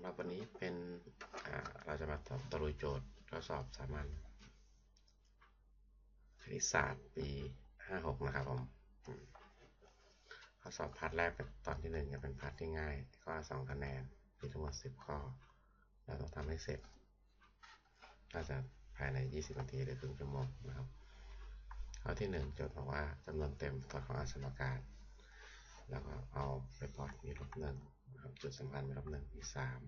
ำหรับวันนี้เป็นเราจะมาตรุยโจทย์ข้อสอบสามัญคณิตศาสตร์ปี 56 นะครับผมข้อสอบพาร์ทแรกเป็นตอนที่1จะเป็นพาร์ทที่ง่ายข้อ2คะแนนมีทั้งหมด 10 ข้อ เราต้องทำให้เสร็จน่าจะภายใน 20 นาทีหรือครึ่งชั่วโมงนะครับข้อที่ 1 โจทย์บอกว่าจำนวนเต็มตัวของอสมการ แล้วก็เอาไปพอดมีลบหนึ่ง จุดสำคัญมีลบหนึ่งมีสาม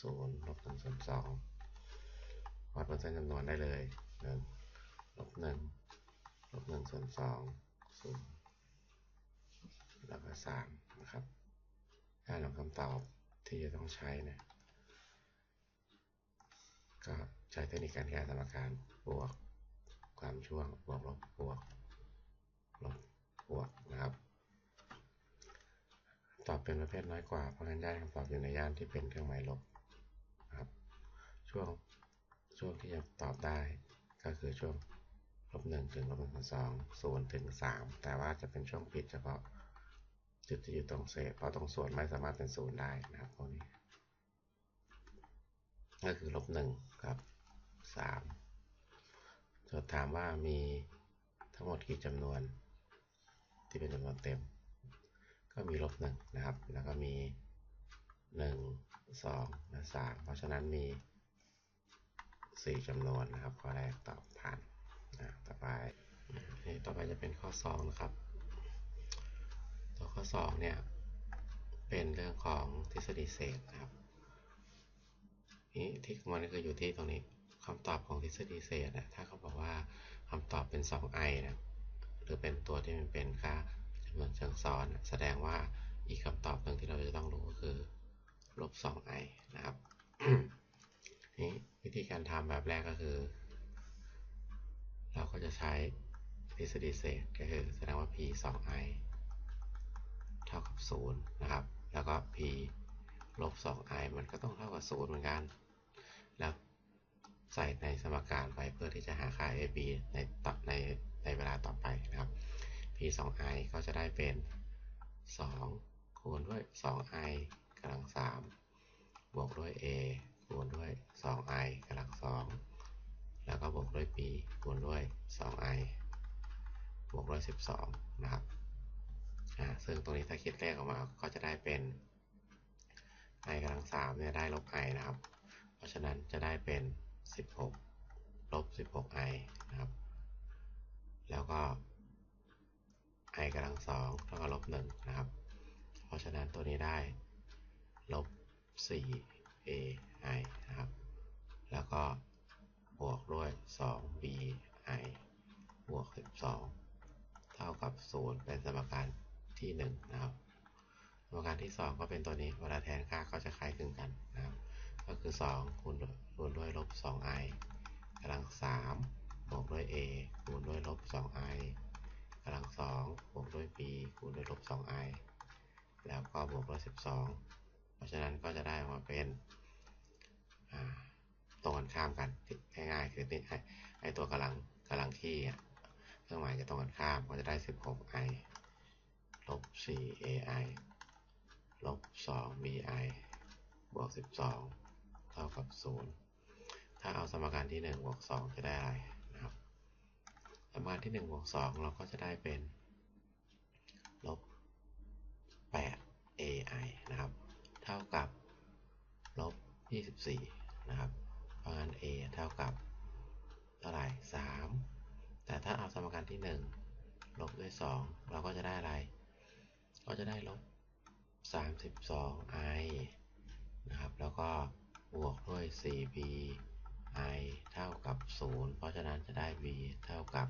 ศูนย์ลบหนึ่งส่วนสองวัดเปอร์เซ็นต์จำนวนได้เลยหนึ่งลบหนึ่งลบหนึ่งส่วนสองศูนย์แล้วก็สามนะครับการของคำตอบที่จะต้องใช้เนี่ยก็ใช้เทคนิคการแก้สมการบวกความช่วงบวกลบบวกลบบวกนะครับ ตอบเป็นประเภทน้อยกว่า เพราะฉะนั้นย่านคำตอบอยู่ในย่านที่เป็นเครื่องหมายลบครับ ช่วงช่วงที่จะตอบได้ ก็คือช่วงลบหนึ่งถึงลบหนึ่งสองศูนย์ถึงสามแต่ว่าจะเป็นช่วงปิดเฉพาะ จุดที่อยู่ตรงเศษเพราะตรงส่วนไม่สามารถเป็นศูนย์ได้นะครับพวกนี้ ก็คือลบหนึ่งกับสามจทย์ถามว่ามีทั้งหมดกี่จำนวน ที่เป็นจำนวนเต็ม ก็มีลบหนึ่งนะครับ แล้วก็มีหนึ่งสองและสามเพราะฉะนั้นมีสี่จำนวนนะครับ ข้อแรกตอบผ่านนะต่อไปนี่ต่อไปจะเป็นข้อสองนะครับตัวข้อสองเนี่ย เป็นเรื่องของทฤษฎีเศษนะครับนี่ที่มันก็อยู่ที่ตรงนี้คำตอบของทฤษฎีเศษนะถ้าเขาบอกว่าคำตอบเป็น 2i นะหรือเป็นตัวที่มันเป็นค่า จำนวนเชิงซ้อน แสดงว่าอีกคำตอบหนึ่งที่เราจะต้องรู้ก็คือลบ 2i นะครับนี่วิธีการทำแบบแรกก็คือ เราก็จะใช้ทฤษฎีเศษก็คือแสดงว่า p 2i เท่ากับ 0 นะครับ แล้วก็ p ลบ 2i มันก็ต้องเท่ากับ 0 เหมือนกัน แล้วใส่ในสมการไปเพื่อที่จะหาค่า ab ในต่อในในเวลาต่อไปนะครับ 2i ก็จะได้เป็น 2 คูณด้วย 2i กำลัง 3 บวกด้วย a คูณด้วย 2i กำลัง 2 แล้วก็บวกด้วย b คูณด้วย 2i บวกด้วย 12 นะครับ ซึ่งตรงนี้ถ้าคิดเลขออกมาก็จะได้เป็น i กำลัง 3 เนี่ยได้ลบ i นะครับ เพราะฉะนั้นจะได้เป็น 16 ลบ 16i นะครับ แล้วก็ i กำลังสองเท่ากับลบหนึ่งนะครับ เพราะฉะนั้นตัวนี้ได้ลบ 4 a i นะครับ แล้วก็บวกด้วย 2 b i บวก 12 เท่ากับ 0 เป็นสมการที่ 1 นะครับ สมการที่ 2 ก็เป็นตัวนี้เวลาแทนค่าก็จะคล้ายคลึงกันนะครับ ก็คือ 2 คูณคูณด้วยลบ 2i กำลัง3บวกด้วย a คูณด้วยลบ 2i ำลังสองบวกด้วย b คูณด้วยลบ 2i แล้วก็บวกด้วย 12 เพราะฉะนั้นก็จะได้มาเป็นตรงกันข้ามกันง่ายๆคือไอไอตัวกำลังกำลังที่เครื่องหมายจะตรงกันข้ามก็จะได้ 16i ลบ 4ai ลบ 2bi บวก 12 เท่ากับ 0 ถ้าเอาสมการที่ 1 บวก 2 จะได้อะไร สมารที่1บวก2เราก็จะได้เป็นลบ8 ai นะครับ เท่ากับลบ24 นะครับเพราะงั้น a เท่ากับเท่าไหร่3แต่ถ้าเอาสมการที่ 1 ลบด้วย 2 เราก็จะได้อะไร ก็จะได้ลบ 32i นะครับ แล้วก็บวกด้วย 4b i เท่ากับ 0 เพราะฉะนั้นจะได้ b เท่ากับ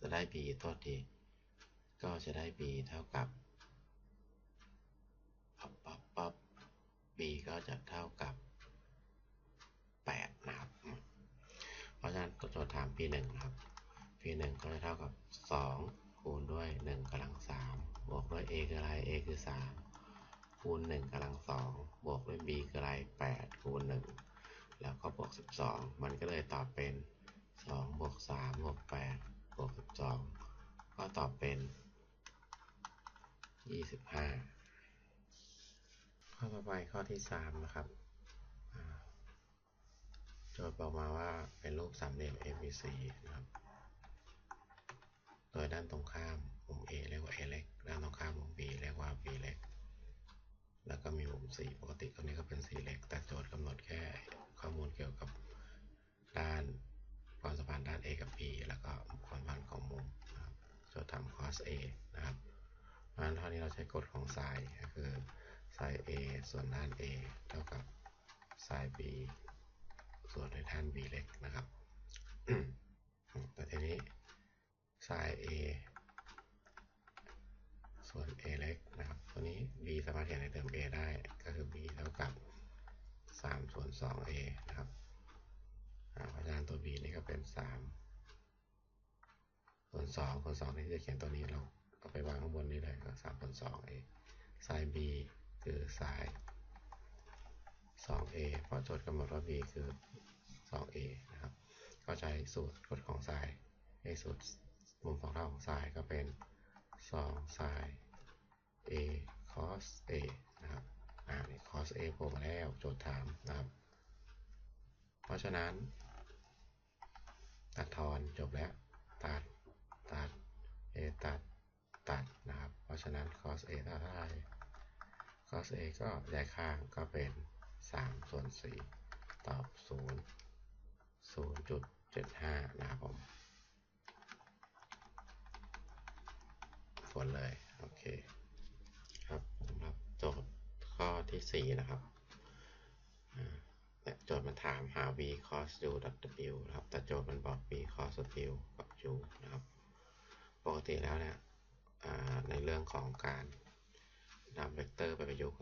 จะได้ b ตัวทีก็จะได้ b เท่ากับปับปั๊บปับ b ก็จะเท่ากับ 8 นะครับ เพราะฉะนั้นตัวโจทย์ถาม p 1นะครับ p 1ก็จะเท่ากับ 2 คูณด้วย 1กำลัง3บวกด้วย a คืออะไร a คือ 3 คูณ1กำลัง2บวกด้วย b คืออะไร8คูณ1แล้วก็บวก 12 มันก็เลยตอบเป็น2บวก3บวก8บวก12 ก็ตอบเป็น 25 ข้อต่อไปข้อที่สามนะครับโจทย์บอกมาว่าเป็นรูปสามเหลี่ยม ABC นะครับ โดยด้านตรงข้ามมุม A เรียกว่า A เล็ก ด้านตรงข้ามมุม B เรียกว่า B เล็ก แล้วก็มีมุม C ปกติตรงนี้ก็เป็น C เล็ก แต่โจทย์กำหนดแค่ข้อมูลเกี่ยวกับด้านความสัมพันธ์ด้าน A กับ B แล้วก็ความสัมพันธ์ของมุมนะครับโจทย์ทำ cos A นะครับเพราะฉะนั้นเท่านี้เราใช้กฎของ sin ก็คือ sin A ส่วนด้าน A เท่ากับ sin B ส่วนในด้าน B เล็กนะครับแต่ทีนี้ sin A ส่วน A เล็ก ตัวนี้ B สามารถเขียนในเติม A ได้ ก็คือ B เท่ากับ3ส่วน 2A นะครับเพราะฉะนั้นตัว B นี่ก็เป็น 3 ส่วน 2 ส่วน2ที่จะเขียนตัวนี้เราเอาไปวางข้างบนนี้เลยก็3ส่วน 2A sin B คือ sin 2A เพราะโจทย์กำหนดว่า B คือ 2A นะครับ ก็ใช้สูตรกฎของ sin ให้สูตรมุมสองเท่าของ sin ก็เป็น2 sin A cos A นะครับ อ่านี่ cos A โผล่มาแล้วโจทย์ถามนะครับ เพราะฉะนั้น ตัดทอนจบแล้ว ตัด ตัด A ตัด ตัดนะครับ เพราะฉะนั้น cos A เท่าไหร่ cos A ก็ย้ายข้างก็เป็น 3 ส่วน 4 ตอบ 0 0.75 นะครับผมฝนเลย โอเค โจทย์ข้อที่ 4 นะครับโจทย์มันถามหา v cos u w นะครับ แต่โจทย์มันบอก v cos w กับ u นะครับ ปกติแล้วเนี่ยในเรื่องของการนำเวกเตอร์ไปประยุกต์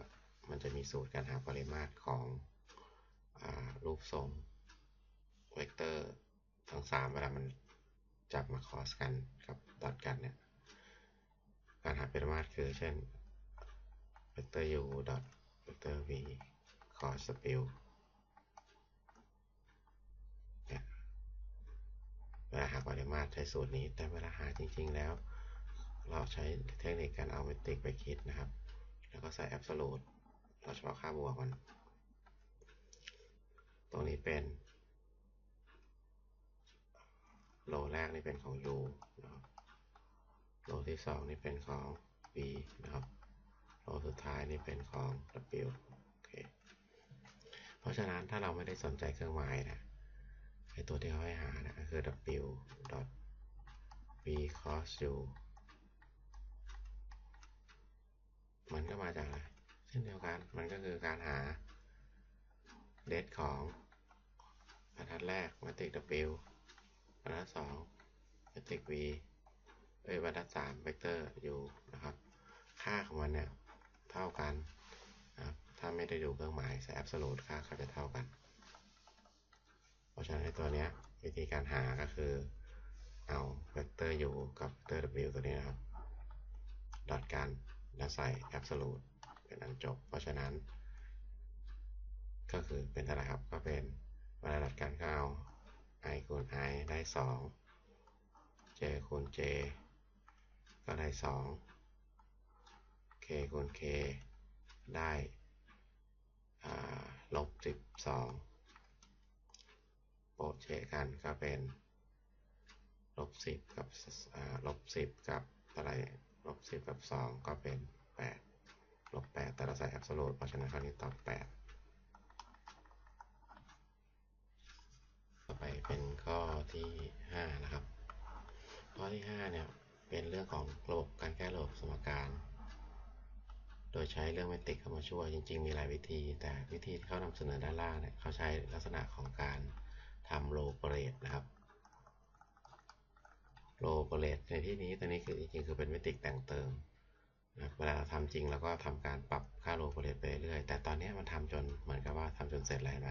มันจะมีสูตรการหาปริมาตรของอรูปทรงเวกเตอร์ทั้งสามเวลามันจับมาคอสกันกับดอทกันเนี่ยการหาปริมาตรคือเช่น เวกเตอร์ u ดอทเวกเตอร์ v cos w เวลาหาปริมาตรใช้สูตรนี้ แต่เวลาหาจริง ๆ แล้ว เราใช้เทคนิคการเอาเมตริกไปคิดนะครับ แล้วก็ใส่แอบสูตเราเฉพาะค่าบวกมัน ตรงนี้เป็นโลแรกนี่เป็นของ u นะครับโลที่สองนี่เป็นของ v นะครับ โลสุดท้ายนี่เป็นของ w โอเคเพราะฉะนั้นถ้าเราไม่ได้สนใจเครื่องหมายนะไอตัวที่เขาให้หานะคือ w dot v cos u มันก็มาจากอะไรเช่นเดียวกันมันก็คือการหาเดทของบรรทัดแรกมาติก w บรรทัดสองเมตริก v เอ้ยบรรทัดสามเวกเตอร์ u นะครับ ค่าของมันเนี่ย ท่ากันนะครับถ้าไม่ได้ดูเครื่องหมายใส่ absolute ค่าเขาจะเท่ากัน เพราะฉะนั้นตัวนี้วิธีการหาก็คือเอาเวกเตอร์ u กับเวกเตอร์ w ตัวนี้นะครับดอทกันแล้วใส่ absolute เป็นอันจบ เพราะฉะนั้น ก็คือเป็นเท่าไหร่ครับ ก็เป็นเวลาดอทกันก็เอา i คูณ i ได้ 2 j คูณ j ก็ได้ 2 คูณ k ได้ลบ 12 โปะเชกันก็เป็นลบ 10 กับลบ 10 กับอะไรลบ 10 กับ 2 ก็เป็น 8 ลบ 8 แต่เราใส่ absolute เพราะฉะนั้นคราวนี้ตอบ 8 ต่อไปเป็นข้อที่ 5 นะครับ ข้อที่ 5 เนี่ย เป็นเรื่องของระบบการแก้ระบบสมการ โดยใช้เรื่องเมติกเข้ามาช่วยจริง ๆ มีหลายวิธี แต่วิธีที่เขานำเสนอด้านล่างเนี่ยเขาใช้ลักษณะของการทำโลเปเรตนะครับโลเปเรตในที่นี้ตัวนี้คือจริงๆคือเป็นเมติกแต่งเติมนะเวลาเราทำจริงเราก็ทำการปรับค่าโลเปเรตไปเรื่อยแต่ตอนนี้มันทำจนเหมือนกับว่าทำจนเสร็จแล้วไหม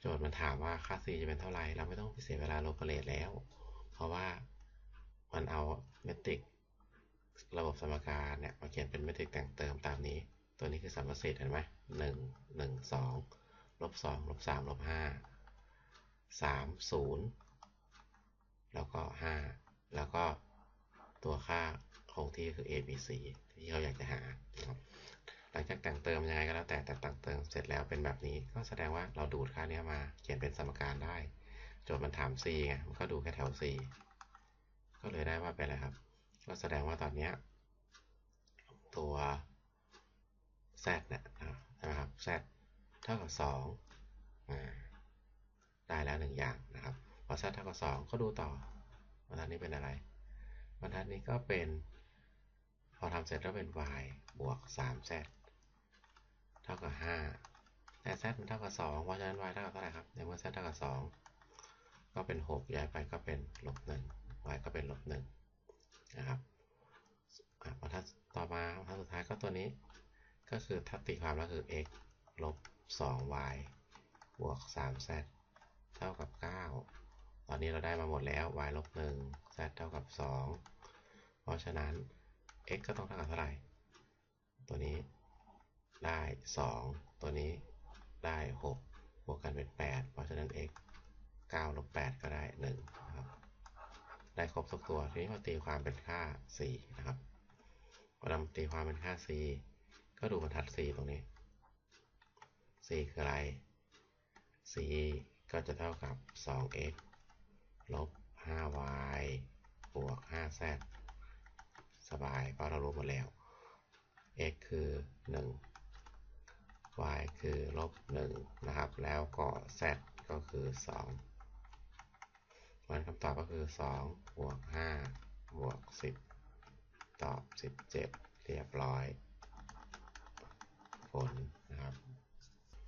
โจทย์มันถามว่าค่า c จะเป็นเท่าไหร่เราไม่ต้องเสียเวลาโลเปเรตแล้ว เพราะว่ามันเอาเมติก ระบบสมการเนี่ยมาเขียนเป็นเมตริกแต่งเติมตามนี้ ตัวนี้คือสัมประสิทธิ์เห็นไหมหนึ่งหนึ่งสองลบสองลบสามลบห้าสามศูนย์แล้วก็ห้าแล้วก็ตัวค่าคงที่คือ a b c ที่เขาอยากจะหาครับหลังจากแต่งเติมยังไงก็แล้วแต่แต่แต่งเติมเสร็จแล้วเป็นแบบนี้ ก็แสดงว่าเราดูดค่านี้มาเขียนเป็นสมการได้ โจทย์มันถาม c ไงมันก็ดูแค่แถว c ก็เลยได้ว่าเป็นอะไรครับ ก็แสดงว่าตอนนี้ตัว z เนี่ยนะครับ z เท่ากับ2ได้แล้วหนึ่งอย่างนะครับ พอ z เท่ากับ 2 ก็ดูต่อบรรทัดนี้เป็นอะไรบรรทัดนี้ก็เป็น พอทำเสร็จแล้วเป็น y บวก 3z เท่ากับ 5 แต่ z มันเท่ากับ 2 เพราะฉะนั้น y เท่ากับเท่าไหร่ครับ ในเมื่อ z เท่ากับ 2 ก็เป็น 6 ย้ายไปก็เป็นลบ1 y ก็เป็นลบ1 นะครับบรรทัดต่อมาบรรทัดสุดท้ายก็ตัวนี้ ก็คือถ้าตีความแล้วคือ x ลบ 2y บวก 3z เท่ากับ 9 ตอนนี้เราได้มาหมดแล้ว y ลบ 1 z เท่ากับ 2 เพราะฉะนั้น x ก็ต้องเท่ากับเท่าไหร่ ตัวนี้ได้ 2 ตัวนี้ได้ 6 บวกกันเป็น 8 เพราะฉะนั้น x 9ลบ8ก็ได้1นะครับ ได้ครบทุกตัว ทีนี้มาตีความเป็นค่า4นะครับพอเราตีความเป็นค่า c ก็ดูบรรทัด c ตรงนี้ c คืออะไร c ก็จะเท่ากับ 2x ลบ 5y บวก 5z สบายเพราะเรารู้หมดแล้ว x คือ 1 y คือลบ 1 นะครับ แล้วก็ z ก็คือ 2 มันคำตอบก็คือ2บวก5บวก10 ตอบ 17 เรียบร้อย ผลนะครับ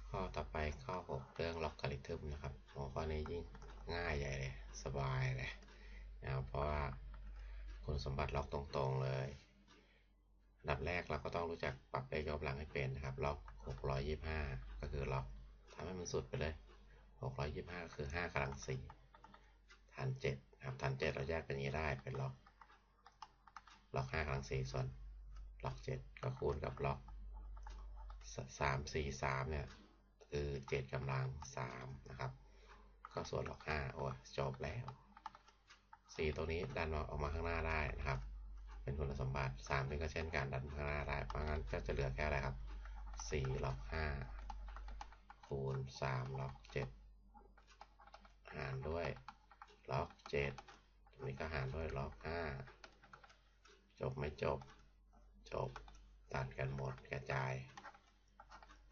ข้อต่อไปข้อ 6 เรื่องล็อกการิทึมนะครับหัวข้อนี้ยิ่งง่ายใหญ่เลย สบายเลยนะครับเพราะว่าคุณสมบัติล็อกตรงๆเลยอันดับแรกเราก็ต้องรู้จักปรับเลขยกหลังให้เป็นนะครับ ล็อก 625 ก็คือล็อกทำให้มันสุดไปเลย 625 ก็คือ5กำลัง4 ฐาน7ครับฐาน 7 เราแยกเป็นนี้ได้เป็นล็อกล็อก5กำลัง4ส่วนล็อก 7 ก็คูณกับล็อก 3 4 3 เนี่ย คือ 7กำลัง3นะครับ ก็ส่วนล็อก 5 โอ้จบแล้ว 4ตัวนี้ดันออกมาข้างหน้าได้นะครับ เป็นคุณสมบัติ3นี่ก็เช่นการดันข้างหน้าได้เพราะงั้นก็จะเหลือแค่อะไรครับ 4 ล็อก 5 คูณ 3 ล็อก 7 หารด้วย ล็อก7ตรงนี้ก็หารด้วยล็อก5จบไม่จบ จบ ตัดกันหมดกระจาย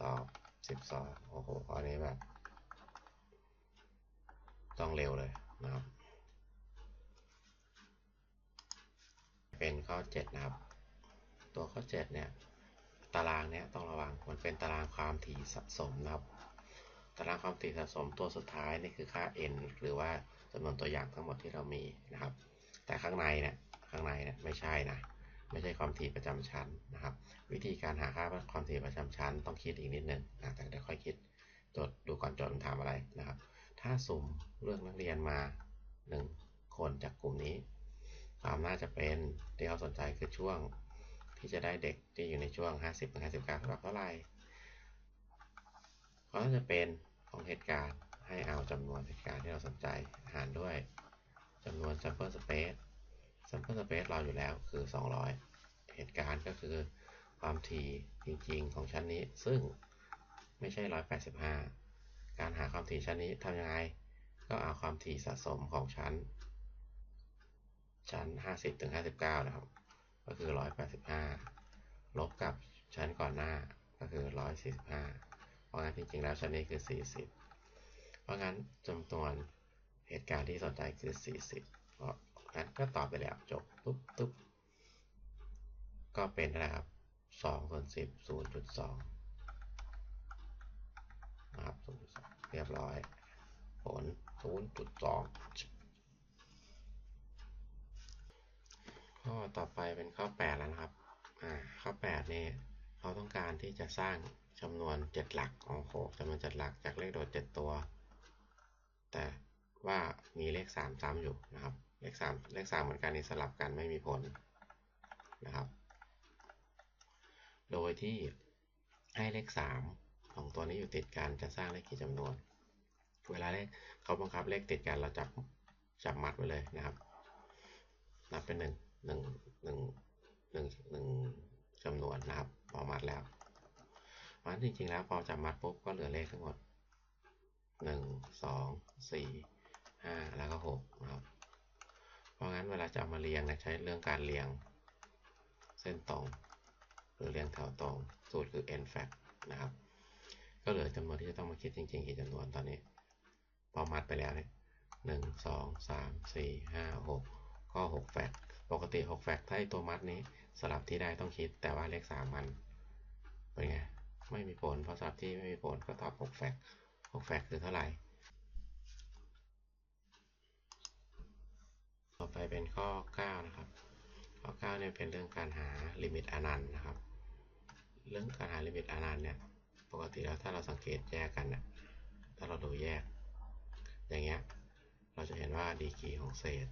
ตอบ12โอ้โหข้อนี้แบบ ต้องเร็วเลยนะครับ เป็นข้อ7นะครับ ตัวข้อ7เนี่ยตารางเนี้ยต้องระวัง มันเป็นตารางความถี่สะสมนะครับ ตารางความถี่สะสมตัวสุดท้ายนี่คือค่า n หรือว่า จำนวนตัวอย่างทั้งหมดที่เรามีนะครับ แต่ข้างในเนี่ยข้างในเนี่ยไม่ใช่นะไม่ใช่ความถี่ประจำชั้นนะครับ วิธีการหาค่าความถี่ประจำชั้น ต้องคิดอีกนิดนึงนะแต่เดี๋ยวค่อยคิดจดดูก่อนจดมันทำอะไรนะครับ ถ้าสุ่มเลือกนักเรียนมา 1 คนจากกลุ่มนี้ ความน่าจะเป็นที่เขาสนใจคือช่วงที่จะได้เด็กที่อยู่ในช่วง 50ถึง59เท่าไหร่ก็จะเป็นของเหตุการณ์ ให้เอาจำนวนเหตุการณ์ที่เราสนใจ หารด้วยจำนวน sample space sample space เราอยู่แล้วคือ 200 เหตุการณ์ก็คือความถี่จริงๆของชั้นนี้ ซึ่งไม่ใช่ 185 การหาความถี่ชั้นนี้ทำยังไง ก็เอาความถี่สะสมของชั้น ชั้น 50ถึง59 นะครับ ก็คือ 185 ลบกับชั้นก่อนหน้าก็คือ 145 เพราะงั้นจริงๆแล้วชั้นนี้คือ 40 เพราะงั้นจำนวนเหตุการณ์ที่สนใจคือ 40 เพราะงั้นก็ตอบไปแล้วจบปุ๊บปุ๊บก็เป็นนะครับ2ส่วน10 0.2นะครับ0.2เรียบร้อย ผล 0.2ข้อต่อไปเป็นข้อ 8 แล้วนะครับอ่าข้อ 8 นี่เขาต้องการที่จะสร้างจำนวน 7 หลักโอ้โหจำนวน 7 หลักจากเลขโดด 7 ตัว แต่ว่ามีเลข 3 ซ้ำอยู่นะครับ เลข 3 เลข 3 เหมือนกันนี่สลับกันไม่มีผลนะครับ โดยที่ให้เลข 3 ของตัวนี้อยู่ติดกันจะสร้างเลขกี่จำนวน เวลาเลขเขาบังคับเลขติดกันเราจับจับมัดไว้เลยนะครับ นับเป็นหนึ่งหนึ่งหนึ่งหนึ่งหนึ่งจำนวนนะครับออกมาแล้วมันจริงๆแล้วพอจับมัดปุ๊บก็เหลือเลขทั้งหมด หนึ่งสองสี่ห้าแล้วก็หกนะครับ เพราะงั้นเวลาจะเอามาเรียงนะใช้เรื่องการเรียงเส้นตรง หรือเรียงแถวตรง สูตรคือ n fact นะครับ ก็เหลือจำนวนที่จะต้องมาคิดจริงๆกี่จำนวนตอนนี้พอมัดไปแล้วเนี่ยหนึ่งสองสามสี่ห้าหกก็หกแฟกปกติหกแฟกถ้าตัวมัดนี้สลับที่ได้ต้องคิดแต่ว่าเลขสามมันเป็นไงไม่มีผลเพราะสลับที่ไม่มีผลก็ตอบหกแฟก หกแฟกคือเท่าไหร่ ต่อไปเป็นข้อ 9 นะครับ ข้อ 9 เนี่ยเป็นเรื่องการหาลิมิตอนันต์นะครับ เรื่องการหาลิมิตอนันต์เนี่ย ปกติแล้วถ้าเราสังเกตแยกกันเนี่ยถ้าเราดูแยก อย่างเงี้ย เราจะเห็นว่าดีกรีของเศษ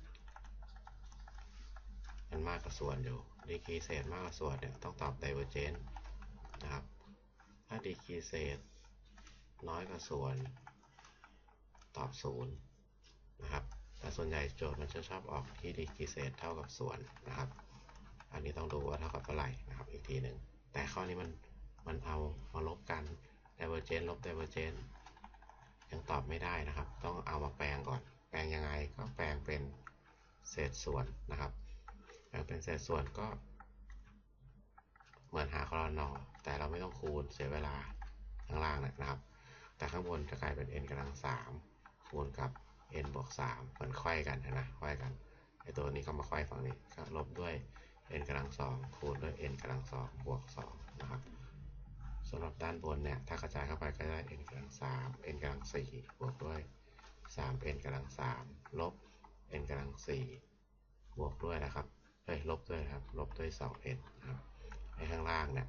มันมากกว่าส่วนอยู่ดีกรีเศษมากกว่าส่วนเนี่ยต้องตอบ divergent นะครับ ถ้าดีกรีเศษ น้อยกว่าส่วน ตอบศูนย์นะครับ แต่ส่วนใหญ่โจทย์มันจะชอบออกที่ดีกรีเศษเท่ากับส่วนนะครับ อันนี้ต้องดูว่าเท่ากับเท่าไหร่นะครับอีกทีหนึ่ง แต่ข้อนี้มันมันเอามาลบกัน divergent ลบ divergent ยังตอบไม่ได้นะครับ ต้องเอามาแปลงก่อน แปลงยังไงก็แปลงเป็นเศษส่วนนะครับแปลงเป็นเศษส่วนก็ เหมือนหาคอรนอแต่เราไม่ต้องคูณเสียเวลาข้างล่างนะครับ แต่ข้างบนจะกลายเป็น n กำลังสามคูณกับ n บวกสามเหมือนค่อยกันนะค่อยกันไอตัวนี้ก็มาค่อยฝั่งนี้ก็ลบด้วย n กำลังสองคูณด้วย n กำลังสองบวกสองนะครับสำหรับด้านบนเนี่ยถ้ากระจายเข้าไปก็ได้ n กำลังสาม n กำลังสี่บวกด้วยสาม n กำลังสามลบ n กำลังสี่บวกด้วยนะครับเฮ้ยลบด้วยครับ ลบด้วยสอง n นะครับในข้างล่างเนี่ย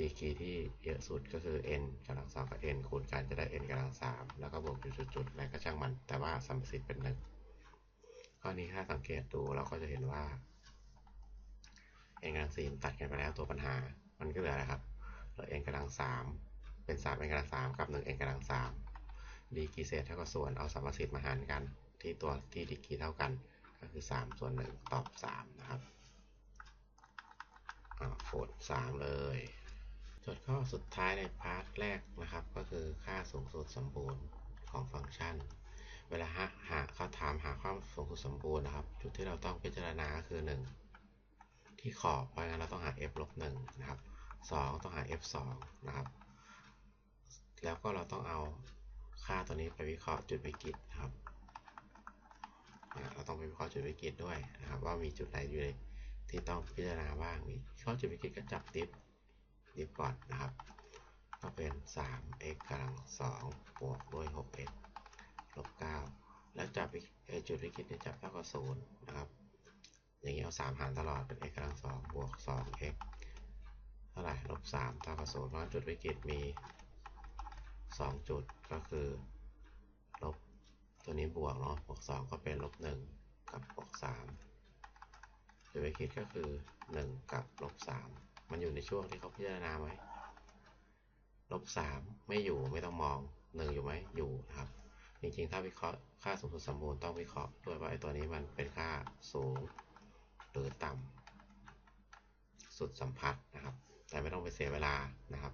ดีกรีที่เยอะสุดก็คือ n กำลังสองกับ n คูณกันจะได้ n กำลังสามแล้วก็บวกจุดๆๆอะไรก็ช่างมัน แต่ว่าสัมประสิทธิ์เป็นหนึ่งข้อนี้ถ้าสังเกตดูเราก็จะเห็นว่า n กำลังสี่ตัดกันไปแล้วตัวปัญหา มันก็เหลืออะไรครับเหลือ n กำลังสามเป็นสาม n กำลังสามกับหนึ่ง n กำลังสามดีกีเศษเท่ากับส่วนเอาสัมประสิทธิ์มาหารกัน ที่ตัวที่ดีกีเท่ากัน ก็คือสามส่วนหนึ่งตอบสามนะครับโฟดสามเลย โจทย์ข้อสุดท้ายในพาร์ทแรกนะครับ ก็คือค่าสูงสุดสมบูรณ์ของฟังก์ชัน เวลาหาเขาถามหาความสูงสุดสมบูรณ์นะครับ จุดที่เราต้องพิจารณาคือ 1 ที่ขอบเพราะงั้นเราต้องหา f ลบ1นะครับ2ต้องหา f 2นะครับ แล้วก็เราต้องเอาค่าตัวนี้ไปวิเคราะห์จุดวิกฤตนะครับเราต้องไปวิเคราะห์จุดวิกฤตด้วยนะครับ ว่ามีจุดไหนอยู่ในที่ต้องพิจารณาบ้างมีข้อจุดวิกฤตก็จับดิฟ ดิฟก่อนนะครับ ก็เป็น 3x กำลัง2บวกด้วย 6x ลบ 9 แล้วจับจุดวิกฤตจับเท่ากับ0นะครับ อย่างนี้เอา 3 หารตลอดเป็น x กำลัง2บวก 2x เท่าไหร่ลบ 3 เท่ากับ0เพราะจุดวิกฤตมี 2 จุดก็คือลบตัวนี้บวกเนาะบวก 2 ก็เป็นลบ 1 กับบวก 3จุดวิกฤตก็คือ 1 กับลบ 3 มันอยู่ในช่วงที่เขาพิจารณาไหมลบ3ไม่อยู่ไม่ต้องมอง1อยู่ไหมอยู่นะครับ จริงๆ ถ้าวิเคราะห์ค่าสูงสุดสมบูรณ์ต้องวิเคราะห์ด้วยว่าไอ้ตัวนี้มันเป็นค่าสูงหรือต่ำสุดสัมผัสนะครับ แต่ไม่ต้องไปเสียเวลานะครับ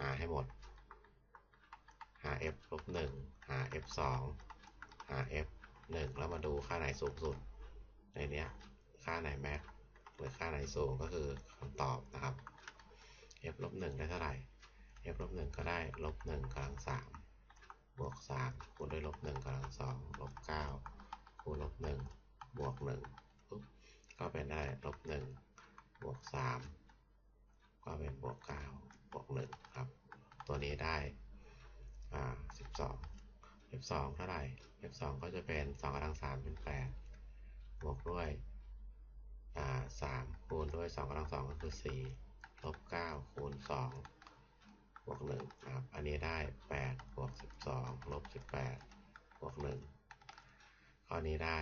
หาให้หมด หา f ลบ1หา f 2หา f 1แล้วมาดูค่าไหนสูงสุดในเนี้ยค่าไหนแม็ก หรือค่าไหนสูงก็คือคำตอบนะครับ f ลบ1ได้เท่าไหร่ f ลบ1ก็ได้ลบ1กำลัง3บวก3คูณด้วยลบ1กำลัง2ลบ9คูณลบ1บวก1ปุ๊บก็เป็นได้ลบ1บวก3ก็เป็นบวก9บวก1ครับ ตัวนี้ได้อ่า12 f2 เท่าไหร่ f2 ก็จะเป็น2กำลัง3เป็น8บวกด้วย อ่า3คูณด้วย2กำลัง2ก็คือ4ลบ9คูณ2บวก1นะครับ อันนี้ได้8บวก12ลบ18บวก1ข้อนี้ได้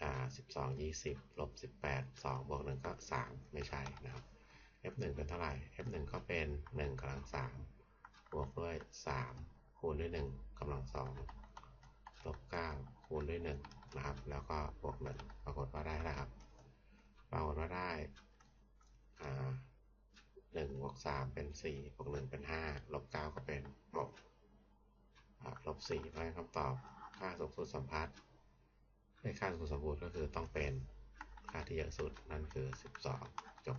อ่า12 20ลบ18 2บวก1ก็3ไม่ใช่นะครับ f1 เป็นเท่าไหร่ f1 ก็เป็น1กำลัง3บวกด้วย3คูณด้วย1กำลัง2ลบ9คูณด้วย1นะครับ แล้วก็บวก1ปรากฏว่าได้แล้วครับ เรากฏว่าได้หนึ่งบวกสามเป็นสี่บวกหนึ่งเป็นห้าลบเก้าก็เป็นลบลบสี่เพราะงั้นคำตอบค่าสูงสุดสัมพัทธ์ในค่าสูงสุดสมบูรณ์ก็คือต้องเป็นค่าที่เยอะสุดนั่นคือสิบสองจบ